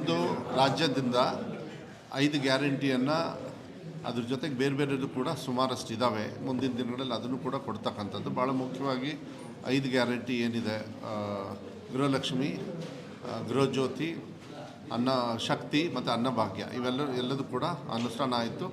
ಒಂದು ರಾಜ್ಯದಿಂದ ಐದು ಗ್ಯಾರಂಟಿಯನ್ನು ಅದ್ರ ಜೊತೆಗೆ ಬೇರೆ ಬೇರೆದು ಕೂಡ ಸುಮಾರಷ್ಟು ಇದ್ದಾವೆ ಮುಂದಿನ ದಿನಗಳಲ್ಲಿ ಅದನ್ನು ಕೂಡ ಕೊಡ್ತಕ್ಕಂಥದ್ದು. ಭಾಳ ಮುಖ್ಯವಾಗಿ ಐದು ಗ್ಯಾರಂಟಿ ಏನಿದೆ ಗೃಹಲಕ್ಷ್ಮಿ ಗೃಹಜ್ಯೋತಿ, ಅನ್ನ ಶಕ್ತಿ ಮತ್ತು ಅನ್ನಭಾಗ್ಯ ಇವೆಲ್ಲ ಎಲ್ಲದೂ ಕೂಡ ಅನುಷ್ಠಾನ ಆಯಿತು.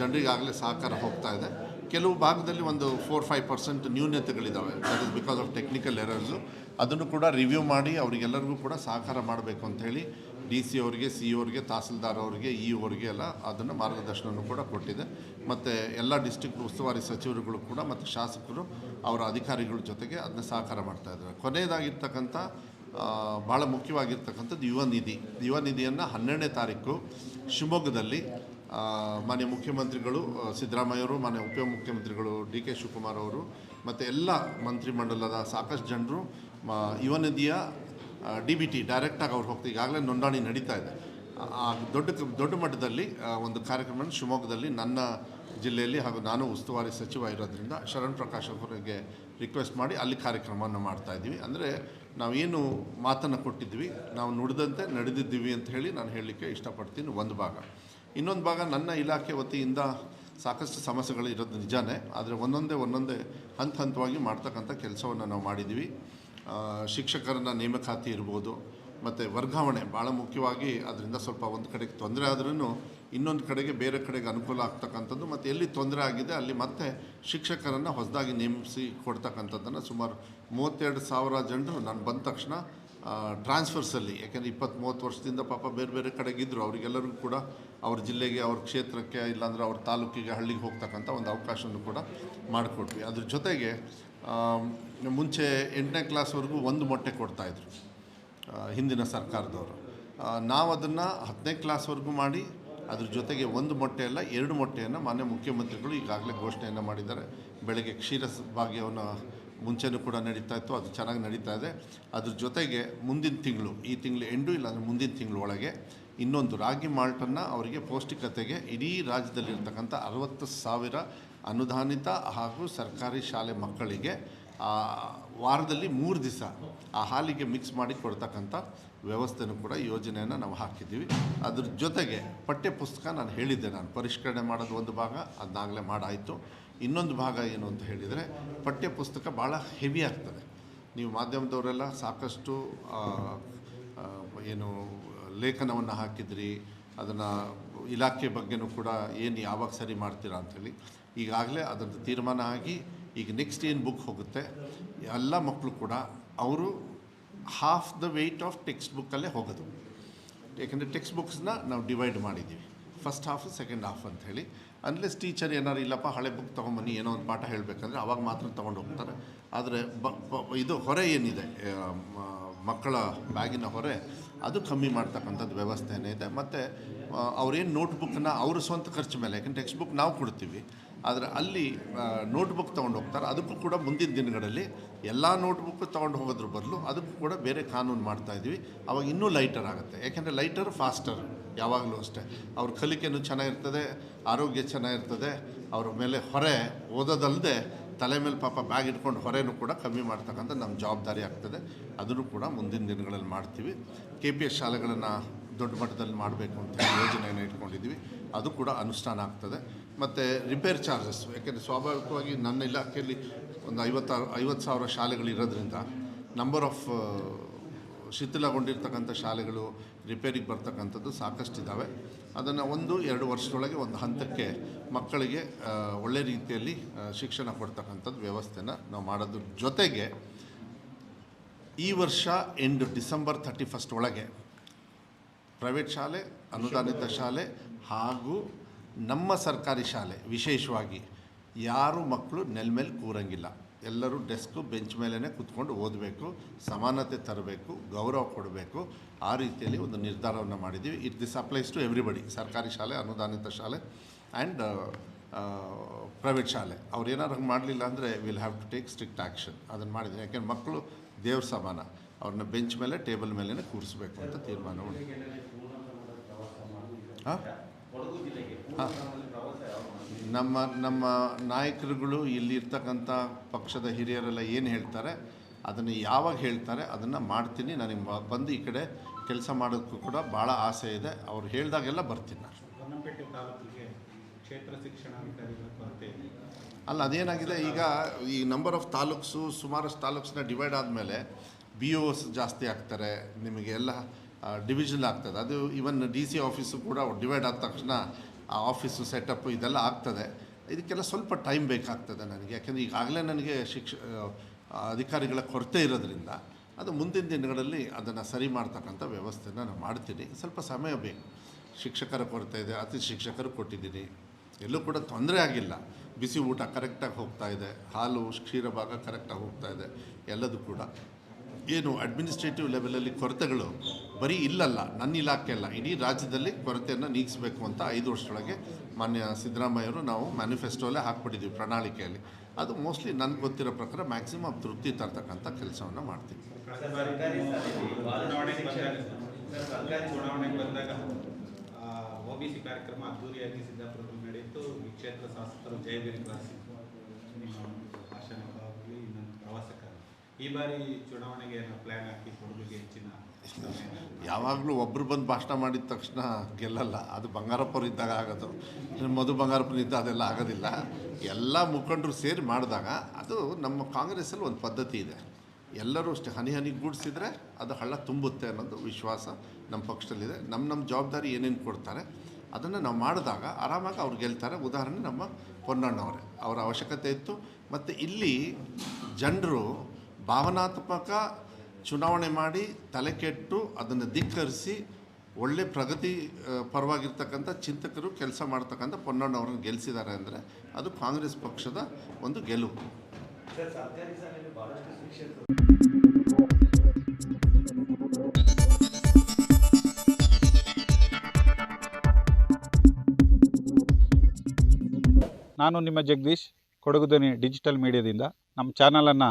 ಜನರಿಗಾಗಲೇ ಸಹಕಾರ ಹೋಗ್ತಾ ಇದೆ. ಕೆಲವು ಭಾಗದಲ್ಲಿ ಒಂದು four five percent ನ್ಯೂನ್ಯತೆಗಳಿದ್ದಾವೆ that is because of technical errors ಅದನ್ನು ಕೂಡ ರಿವ್ಯೂ ಮಾಡಿ ಅವರಿಗೆಲ್ಲರಿಗೂ ಕೂಡ ಸಹಕಾರ ಮಾಡಬೇಕು ಅಂತ ಹೇಳಿ ಡಿ ಸಿ ಅವ್ರಿಗೆ ಸಿ ಅವ್ರಿಗೆ, ತಹಸೀಲ್ದಾರ್ ಅವರಿಗೆ, ಇ ಅವರಿಗೆ ಎಲ್ಲ ಅದನ್ನು ಮಾರ್ಗದರ್ಶನವನ್ನು ಕೂಡ ಕೊಟ್ಟಿದೆ. ಮತ್ತು ಎಲ್ಲ ಡಿಸ್ಟಿಕ್ ಉಸ್ತುವಾರಿ ಸಚಿವರುಗಳು ಕೂಡ ಮತ್ತು ಶಾಸಕರು ಅವರ ಅಧಿಕಾರಿಗಳ ಜೊತೆಗೆ ಅದನ್ನ ಸಹಕಾರ ಮಾಡ್ತಾ ಇದ್ದಾರೆ. ಕೊನೆಯದಾಗಿರ್ತಕ್ಕಂಥ ಭಾಳ ಮುಖ್ಯವಾಗಿರ್ತಕ್ಕಂಥದ್ದು ಯುವ ನಿಧಿ. ಯುವ ನಿಧಿಯನ್ನು ಹನ್ನೆರಡನೇ ತಾರೀಕು ಶಿವಮೊಗ್ಗದಲ್ಲಿ ಮಾನ್ಯ ಮುಖ್ಯಮಂತ್ರಿಗಳು ಸಿದ್ದರಾಮಯ್ಯವರು ಮಾನ್ಯ ಉಪಮುಖ್ಯಮಂತ್ರಿಗಳು ಡಿ ಕೆ ಶಿವಕುಮಾರ್ ಅವರು, ಮತ್ತು ಎಲ್ಲ ಮಂತ್ರಿಮಂಡಲದ ಸಾಕಷ್ಟು ಜನರು ಯುವ ನಿಧಿಯ ಡಿ ಬಿ ಟಿ ಡೈರೆಕ್ಟಾಗಿ ಅವ್ರು ಹೋಗ್ತಾ ಈಗಾಗಲೇ ನೋಂದಣಿ ನಡೀತಾ ಇದೆ. ಆ- ದೊಡ್ಡ ದೊಡ್ಡ ಮಟ್ಟದಲ್ಲಿ ಒಂದು ಕಾರ್ಯಕ್ರಮ ಶಿವಮೊಗ್ಗದಲ್ಲಿ ನನ್ನ ಜಿಲ್ಲೆಯಲ್ಲಿ ಹಾಗೂ ನಾನು ಉಸ್ತುವಾರಿ ಸಚಿವ ಇರೋದ್ರಿಂದ ಶರಣ್ ಪ್ರಕಾಶ್ ಅವರಿಗೆ ರಿಕ್ವೆಸ್ಟ್ ಮಾಡಿ ಅಲ್ಲಿ ಕಾರ್ಯಕ್ರಮವನ್ನು ಮಾಡ್ತಾ ಇದ್ದೀವಿ. ಅಂದರೆ ನಾವೇನು ಮಾತನ್ನು ಕೊಟ್ಟಿದ್ವಿ ನಾವು ನುಡಿದಂತೆ ನಡೆದಿದ್ದೀವಿ ಅಂತ ಹೇಳಿ ನಾನು ಹೇಳಲಿಕ್ಕೆ ಇಷ್ಟಪಡ್ತೀನಿ ಒಂದು ಭಾಗ. ಇನ್ನೊಂದು ಭಾಗ ನನ್ನ ಇಲಾಖೆ ವತಿಯಿಂದ ಸಾಕಷ್ಟು ಸಮಸ್ಯೆಗಳು ಇರೋದು ನಿಜಾನೇ, ಆದರೆ ಒಂದೊಂದೇ ಒಂದೊಂದೇ ಹಂತ ಹಂತವಾಗಿ ಮಾಡ್ತಕ್ಕಂಥ ಕೆಲಸವನ್ನು ನಾವು ಮಾಡಿದ್ದೀವಿ. ಶಿಕ್ಷಕರನ್ನ ನೇಮಕಾತಿ ಇರ್ಬೋದು, ಮತ್ತು ವರ್ಗಾವಣೆ ಭಾಳ ಮುಖ್ಯವಾಗಿ ಅದರಿಂದ ಸ್ವಲ್ಪ ಒಂದು ಕಡೆಗೆ ತೊಂದರೆ ಆದ್ರೂ ಇನ್ನೊಂದು ಕಡೆಗೆ ಬೇರೆ ಕಡೆಗೆ ಅನುಕೂಲ ಆಗ್ತಕ್ಕಂಥದ್ದು, ಮತ್ತು ಎಲ್ಲಿ ತೊಂದರೆ ಆಗಿದೆ ಅಲ್ಲಿ ಮತ್ತೆ ಶಿಕ್ಷಕರನ್ನು ಹೊಸದಾಗಿ ನೇಮಿಸಿ ಕೊಡ್ತಕ್ಕಂಥದ್ದನ್ನು ಸುಮಾರು ಮೂವತ್ತೆರಡು ಸಾವಿರ ಜನರು ನಾನು ಬಂದ ತಕ್ಷಣ ಟ್ರಾನ್ಸ್ಫರ್ಸಲ್ಲಿ ಯಾಕೆಂದರೆ ಇಪ್ಪತ್ತು ಮೂವತ್ತು ವರ್ಷದಿಂದ ಪಾಪ ಬೇರೆ ಬೇರೆ ಕಡೆಗಿದ್ದರು ಅವರಿಗೆಲ್ಲರಿಗೂ ಕೂಡ ಅವ್ರ ಜಿಲ್ಲೆಗೆ, ಅವ್ರ ಕ್ಷೇತ್ರಕ್ಕೆ, ಇಲ್ಲಾಂದ್ರೆ ಅವ್ರ ತಾಲೂಕಿಗೆ, ಹಳ್ಳಿಗೆ ಹೋಗ್ತಕ್ಕಂಥ ಒಂದು ಅವಕಾಶವನ್ನು ಕೂಡ ಮಾಡಿಕೊಟ್ವಿ. ಅದ್ರ ಜೊತೆಗೆ ಮುಂಚೆ ಎಂಟನೇ ಕ್ಲಾಸ್ವರೆಗೂ ಒಂದು ಮೊಟ್ಟೆ ಕೊಡ್ತಾಯಿದ್ರು ಹಿಂದಿನ ಸರ್ಕಾರದವರು. ನಾವು ಅದನ್ನು ಹತ್ತನೇ ಕ್ಲಾಸ್ವರೆಗೂ ಮಾಡಿ, ಅದ್ರ ಜೊತೆಗೆ ಒಂದು ಮೊಟ್ಟೆ ಅಲ್ಲ, ಎರಡು ಮೊಟ್ಟೆಯನ್ನು ಮಾನ್ಯ ಮುಖ್ಯಮಂತ್ರಿಗಳು ಈಗಾಗಲೇ ಘೋಷಣೆಯನ್ನು ಮಾಡಿದ್ದಾರೆ. ಬೆಳಗ್ಗೆ ಕ್ಷೀರ ಭಾಗ್ಯವನ್ನು ಮುಂಚೆನೂ ಕೂಡ ನಡೀತಾ ಇತ್ತು, ಅದು ಚೆನ್ನಾಗಿ ನಡೀತಾ ಇದೆ. ಅದ್ರ ಜೊತೆಗೆ ಮುಂದಿನ ತಿಂಗಳು, ಈ ತಿಂಗಳು ಎಂಡು ಇಲ್ಲಾಂದರೆ ಮುಂದಿನ ತಿಂಗಳು ಒಳಗೆ ಇನ್ನೊಂದು ರಾಗಿ ಮಾಲ್ಟನ್ನು ಅವರಿಗೆ ಪೌಷ್ಟಿಕತೆಗೆ ಇಡೀ ರಾಜ್ಯದಲ್ಲಿರ್ತಕ್ಕಂಥ ಅರವತ್ತು ಸಾವಿರ ಅನುದಾನಿತ ಹಾಗೂ ಸರ್ಕಾರಿ ಶಾಲೆ ಮಕ್ಕಳಿಗೆ ವಾರದಲ್ಲಿ ಮೂರು ದಿವಸ ಆ ಹಾಲಿಗೆ ಮಿಕ್ಸ್ ಮಾಡಿ ಕೊಡ್ತಕ್ಕಂಥ ವ್ಯವಸ್ಥೆನೂ ಕೂಡ ಯೋಜನೆಯನ್ನು ನಾವು ಹಾಕಿದ್ದೀವಿ. ಅದ್ರ ಜೊತೆಗೆ ಪಠ್ಯ ಪುಸ್ತಕ ನಾನು ಹೇಳಿದ್ದೆ, ನಾನು ಪರಿಷ್ಕರಣೆ ಮಾಡೋದು ಒಂದು ಭಾಗ ಅದನ್ನಾಗಲೇ ಮಾಡಾಯಿತು. ಇನ್ನೊಂದು ಭಾಗ ಏನು ಅಂತ ಹೇಳಿದರೆ ಪಠ್ಯ ಪುಸ್ತಕ ಭಾಳ ಹೆವಿ ಆಗ್ತದೆ. ನೀವು ಮಾಧ್ಯಮದವರೆಲ್ಲ ಸಾಕಷ್ಟು ಏನು ಲೇಖನವನ್ನು ಹಾಕಿದ್ರಿ, ಅದನ್ನು ಇಲಾಖೆ ಬಗ್ಗೆನೂ ಕೂಡ ಏನು ಯಾವಾಗ ಸರಿ ಮಾಡ್ತೀರಾ ಅಂಥೇಳಿ ಈಗಾಗಲೇ ಅದರದ್ದು ತೀರ್ಮಾನ ಆಗಿ ಈಗ ನೆಕ್ಸ್ಟ್ ಏನು ಬುಕ್ ಹೋಗುತ್ತೆ, ಎಲ್ಲ ಮಕ್ಕಳು ಕೂಡ ಅವರು half the weight of text ಬುಕ್ಕಲ್ಲೇ ಹೋಗೋದು. ಯಾಕೆಂದರೆ ಟೆಕ್ಸ್ಟ್ ಬುಕ್ಸ್ನ ನಾವು ಡಿವೈಡ್ ಮಾಡಿದ್ದೀವಿ. ಫಸ್ಟ್ ಹಾಫ್ ಸೆಕೆಂಡ್ ಹಾಫ್ ಅಂತ ಹೇಳಿ. ಅನ್ಲೆಸ್ ಟೀಚರ್ ಏನಾರು ಇಲ್ಲಪ್ಪ, ಹಳೆ ಬುಕ್ ತೊಗೊಂಬನ್ನಿ, ಏನೋ ಒಂದು ಪಾಠ ಹೇಳಬೇಕಂದ್ರೆ ಅವಾಗ ಮಾತ್ರ ತೊಗೊಂಡು ಹೋಗ್ತಾರೆ. ಆದರೆ ಇದು ಹೊರೆ ಏನಿದೆ ಮಕ್ಕಳ ಬ್ಯಾಗಿನ ಹೊರೆ, ಅದು ಕಮ್ಮಿ ಮಾಡ್ತಕ್ಕಂಥದ್ದು ವ್ಯವಸ್ಥೆನೇ ಇದೆ. ಮತ್ತು ಅವ್ರೇನು ನೋಟ್ಬುಕ್ಕನ್ನ ಅವ್ರ ಸ್ವಂತ ಖರ್ಚು ಮೇಲೆ, ಯಾಕೆಂದ್ರೆ ಟೆಕ್ಸ್ಟ್ ಬುಕ್ ನಾವು ಕೊಡ್ತೀವಿ, ಆದರೆ ಅಲ್ಲಿ ನೋಟ್ಬುಕ್ ತೊಗೊಂಡು ಹೋಗ್ತಾರೆ. ಅದಕ್ಕೂ ಕೂಡ ಮುಂದಿನ ದಿನಗಳಲ್ಲಿ ಎಲ್ಲ ನೋಟ್ಬುಕ್ ತೊಗೊಂಡು ಹೋಗೋದ್ರ ಬದಲು ಅದಕ್ಕೂ ಕೂಡ ಬೇರೆ ಕಾನೂನು ಮಾಡ್ತಾ ಇದ್ವಿ. ಅವಾಗ ಇನ್ನೂ ಲೈಟರ್ ಆಗುತ್ತೆ. ಯಾಕೆಂದರೆ ಲೈಟರ್ ಫಾಸ್ಟರ್ ಯಾವಾಗಲೂ ಅಷ್ಟೇ. ಅವ್ರ ಕಲಿಕೆನೂ ಚೆನ್ನಾಗಿರ್ತದೆ, ಆರೋಗ್ಯ ಚೆನ್ನಾಗಿರ್ತದೆ, ಅವ್ರ ಮೇಲೆ ಹೊರೆ ಓದೋದಲ್ಲದೆ ತಲೆ ಮೇಲೆ ಪಾಪ ಬ್ಯಾಗ್ ಇಟ್ಕೊಂಡು ಹೊರೆಯೂ ಕೂಡ ಕಮ್ಮಿ ಮಾಡ್ತಕ್ಕಂಥ ನಮ್ಮ ಜವಾಬ್ದಾರಿ ಆಗ್ತದೆ. ಅದನ್ನು ಕೂಡ ಮುಂದಿನ ದಿನಗಳಲ್ಲಿ ಮಾಡ್ತೀವಿ. ಕೆ ಪಿ ಎಸ್ ಶಾಲೆಗಳನ್ನು ದೊಡ್ಡ ಮಟ್ಟದಲ್ಲಿ ಮಾಡಬೇಕು ಅಂತ ಯೋಜನೆಯನ್ನು ಇಟ್ಕೊಂಡಿದ್ದೀವಿ. ಅದು ಕೂಡ ಅನುಷ್ಠಾನ ಆಗ್ತದೆ. ಮತ್ತು ರಿಪೇರ್ ಚಾರ್ಜಸ್ ಯಾಕೆಂದರೆ ಸ್ವಾಭಾವಿಕವಾಗಿ ನನ್ನ ಇಲಾಖೆಯಲ್ಲಿ ಒಂದು ಐವತ್ತಾರು, ಐವತ್ತು ಸಾವಿರ ಶಾಲೆಗಳಿರೋದ್ರಿಂದ ನಂಬರ್ ಆಫ್ ಶಿಥಿಲಗೊಂಡಿರ್ತಕ್ಕಂಥ ಶಾಲೆಗಳು ರಿಪೇರಿಗೆ ಬರ್ತಕ್ಕಂಥದ್ದು ಸಾಕಷ್ಟು ಇದ್ದಾವೆ ಅದನ್ನು ಒಂದು, ಎರಡು ವರ್ಷದೊಳಗೆ ಒಂದು ಹಂತಕ್ಕೆ ಮಕ್ಕಳಿಗೆ ಒಳ್ಳೆ ರೀತಿಯಲ್ಲಿ ಶಿಕ್ಷಣ ಕೊಡ್ತಕ್ಕಂಥದ್ದು ವ್ಯವಸ್ಥೆನ ನಾವು ಮಾಡೋದ್ರ ಜೊತೆಗೆ ಈ ವರ್ಷ ಎಂಡ್ ಡಿಸೆಂಬರ್ ಥರ್ಟಿ ಫಸ್ಟ್ ಒಳಗೆ ಪ್ರೈವೇಟ್ ಶಾಲೆ, ಅನುದಾನಿತ ಶಾಲೆ ಹಾಗೂ ನಮ್ಮ ಸರ್ಕಾರಿ ಶಾಲೆ ವಿಶೇಷವಾಗಿ ಯಾರು ಮಕ್ಕಳು ನೆಲ ಮೇಲೆ ಕೂರಂಗಿಲ್ಲ. ಎಲ್ಲರೂ ಡೆಸ್ಕು ಬೆಂಚ್ ಮೇಲೇ ಕೂತ್ಕೊಂಡು ಓದಬೇಕು, ಸಮಾನತೆ ತರಬೇಕು, ಗೌರವ ಕೊಡಬೇಕು. ಆ ರೀತಿಯಲ್ಲಿ ಒಂದು ನಿರ್ಧಾರವನ್ನು ಮಾಡಿದ್ದೀವಿ. It this applies to everybody ಸರ್ಕಾರಿ ಶಾಲೆ, ಅನುದಾನಿತ ಶಾಲೆ ಆ್ಯಂಡ್ ಪ್ರೈವೇಟ್ ಶಾಲೆ. ಅವ್ರು ಏನಾರು ಹಂಗೆ ಮಾಡಲಿಲ್ಲ ಅಂದರೆ will have to take strict action ಅದನ್ನು ಮಾಡಿದ್ದೀನಿ ಯಾಕೆಂದ್ರೆ ಮಕ್ಕಳು ದೇವ್ರ ಸಮಾನ. ಅವ್ರನ್ನ ಬೆಂಚ್ ಮೇಲೆ, ಟೇಬಲ್ ಮೇಲೇ ಕೂರಿಸ್ಬೇಕು ಅಂತ ತೀರ್ಮಾನ ಹಾಂ ನಮ್ಮ ನಮ್ಮ ನಾಯಕರುಗಳು ಇಲ್ಲಿ ಇರ್ತಕ್ಕಂಥ ಪಕ್ಷದ ಹಿರಿಯರೆಲ್ಲ ಏನು ಹೇಳ್ತಾರೆ ಅದನ್ನು ಯಾವಾಗ ಹೇಳ್ತಾರೆ ಅದನ್ನು ಮಾಡ್ತೀನಿ. ನನಗೆ ಬಂದು ಈ ಕಡೆ ಕೆಲಸ ಮಾಡೋಕ್ಕೂ ಕೂಡ ಭಾಳ ಆಸೆ ಇದೆ. ಅವ್ರು ಹೇಳಿದಾಗೆಲ್ಲ ಬರ್ತೀನಿ ನಾನು. ಕ್ಷೇತ್ರ ಶಿಕ್ಷಣಾಧಿಕಾರಿಗಳ ಕೊರತೆ ಇದೆ ಅಲ್ಲ ಅದೇನಾಗಿದೆ ಈಗ ಈ ನಂಬರ್ ಆಫ್ ತಾಲೂಕ್ಸು ಸುಮಾರಷ್ಟು ತಾಲೂಕ್ಸ್ನ ಡಿವೈಡ್ ಆದಮೇಲೆ ಬಿ ಒಸ್ ಜಾಸ್ತಿ ಆಗ್ತಾರೆ. ನಿಮಗೆ ಎಲ್ಲ ಡಿವಿಷನ್ ಆಗ್ತದೆ. ಅದು ಇವನ್ ಡಿ ಸಿ ಆಫೀಸು ಕೂಡ ಡಿವೈಡ್ ಆದ ತಕ್ಷಣ ಆ ಆಫೀಸು ಸೆಟಪ್ ಇದೆಲ್ಲ ಆಗ್ತದೆ. ಇದಕ್ಕೆಲ್ಲ ಸ್ವಲ್ಪ ಟೈಮ್ ಬೇಕಾಗ್ತದೆ ನನಗೆ. ಯಾಕೆಂದರೆ ಈಗಾಗಲೇ ನನಗೆ ಶಿಕ್ಷ ಅಧಿಕಾರಿಗಳ ಕೊರತೆ ಇರೋದ್ರಿಂದ ಅದು ಮುಂದಿನ ದಿನಗಳಲ್ಲಿ ಅದನ್ನು ಸರಿ ಮಾಡ್ತಕ್ಕಂಥ ವ್ಯವಸ್ಥೆನ ನಾನು ಮಾಡ್ತೀನಿ. ಸ್ವಲ್ಪ ಸಮಯ ಬೇಕು. ಶಿಕ್ಷಕರ ಕೊರತೆ ಇದೆ. ಅತಿ ಶಿಕ್ಷಕರು ಕೊಟ್ಟಿದ್ದೀನಿ. ಎಲ್ಲೂ ಕೂಡ ತೊಂದರೆ ಆಗಿಲ್ಲ. ಬಿಸಿ ಊಟ ಕರೆಕ್ಟಾಗಿ ಹೋಗ್ತಾ ಇದೆ. ಹಾಲು ಕ್ಷೀರ ಭಾಗ ಕರೆಕ್ಟಾಗಿ ಹೋಗ್ತಾ ಇದೆ. ಎಲ್ಲದೂ ಕೂಡ. ಏನು ಅಡ್ಮಿನಿಸ್ಟ್ರೇಟಿವ್ ಲೆವೆಲಲ್ಲಿ ಕೊರತೆಗಳು ಬರೀ ಇಲ್ಲಲ್ಲ, ನನ್ನ ಇಲಾಖೆ ಅಲ್ಲ, ಇಡೀ ರಾಜ್ಯದಲ್ಲಿ ಕೊರತೆಯನ್ನು ನೀಗಿಸಬೇಕು ಅಂತ ಐದು ವರ್ಷದೊಳಗೆ ಮಾನ್ಯ ಸಿದ್ದರಾಮಯ್ಯವರು ನಾವು ಮ್ಯಾನಿಫೆಸ್ಟೋಲ್ಲೇ ಹಾಕ್ಬಿಟ್ಟಿದ್ದೀವಿ ಪ್ರಣಾಳಿಕೆಯಲ್ಲಿ. ಅದು ಮೋಸ್ಟ್ಲಿ ನನಗೆ ಗೊತ್ತಿರೋ ಪ್ರಕಾರ ಮ್ಯಾಕ್ಸಿಮಮ್ ತೃಪ್ತಿ ತರ್ತಕ್ಕಂಥ ಕೆಲಸವನ್ನು ಮಾಡ್ತೀವಿ. ಕಾರ್ಯಕ್ರಮ ಅದ್ದೂರಿಯಾಗಿ ಸಿದ್ದಾಪುರದಲ್ಲಿ ನಡೆಯಿತು. ಕ್ಷೇತ್ರ ಶಾಸಕರು ಜಯಬೀರಿ ಕ್ಲಾಸಿತ್ತು ನಿಮ್ಮ ಭಾಷಣಕ್ಕಾಗಲಿ ಇನ್ನೊಂದು ಪ್ರವಾಸಕ್ಕಾಗಲಿ ಈ ಬಾರಿ ಚುನಾವಣೆಗೆ ಪ್ಲ್ಯಾನ್ ಹಾಕಿ ಕೊಡಲಿಕ್ಕೆ ಹೆಚ್ಚಿನ ಯಾವಾಗಲೂ ಒಬ್ಬರು ಬಂದು ಭಾಷಣ ಮಾಡಿದ ತಕ್ಷಣ ಗೆಲ್ಲಲ್ಲ. ಅದು ಬಂಗಾರಪ್ಪರು ಇದ್ದಾಗ ಆಗೋದು. ಮಧು ಬಂಗಾರಪ್ಪನ ಇದ್ದ ಅದೆಲ್ಲ ಆಗೋದಿಲ್ಲ. ಎಲ್ಲ ಮುಖಂಡರು ಸೇರಿ ಮಾಡಿದಾಗ ಅದು ನಮ್ಮ ಕಾಂಗ್ರೆಸ್ಸಲ್ಲಿ ಒಂದು ಪದ್ಧತಿ ಇದೆ. ಎಲ್ಲರೂ ಅಷ್ಟೇ ಹನಿ ಹನಿ ಗೂಡಿಸಿದ್ರೆ ಅದು ಹಳ್ಳ ತುಂಬುತ್ತೆ ಅನ್ನೋದು ವಿಶ್ವಾಸ ನಮ್ಮ ಪಕ್ಷದಲ್ಲಿದೆ. ನಮ್ಮ ನಮ್ಮ ಜವಾಬ್ದಾರಿ ಏನೇನು ಕೊಡ್ತಾರೆ ಅದನ್ನು ನಾವು ಮಾಡಿದಾಗ ಆರಾಮಾಗಿ ಅವ್ರು ಗೆಲ್ತಾರೆ. ಉದಾಹರಣೆ ನಮ್ಮ ಪೊನ್ನಣ್ಣವರೇ. ಅವರ ಅವಶ್ಯಕತೆ ಇತ್ತು. ಮತ್ತು ಇಲ್ಲಿ ಜನರು ಭಾವನಾತ್ಮಕ ಚುನಾವಣೆ ಮಾಡಿ ತಲೆ ಕೆಟ್ಟು ಅದನ್ನು ಧಿಕ್ಕರಿಸಿ ಒಳ್ಳೆ ಪ್ರಗತಿ ಪರವಾಗಿರ್ತಕ್ಕಂಥ ಚಿಂತಕರು ಕೆಲಸ ಮಾಡ್ತಕ್ಕಂಥ ಪೊನ್ನಣ್ಣವ್ರನ್ನ ಗೆಲ್ಲಿಸಿದ್ದಾರೆ ಅಂದರೆ ಅದು ಕಾಂಗ್ರೆಸ್ ಪಕ್ಷದ ಒಂದು ಗೆಲುವು. ನಾನು ನಿಮ್ಮ ಜಗದೀಶ್ ಕೊಡಗುದನಿ ಡಿಜಿಟಲ್ ಮೀಡಿಯಾದಿಂದ. ನಮ್ಮ ಚಾನಲನ್ನು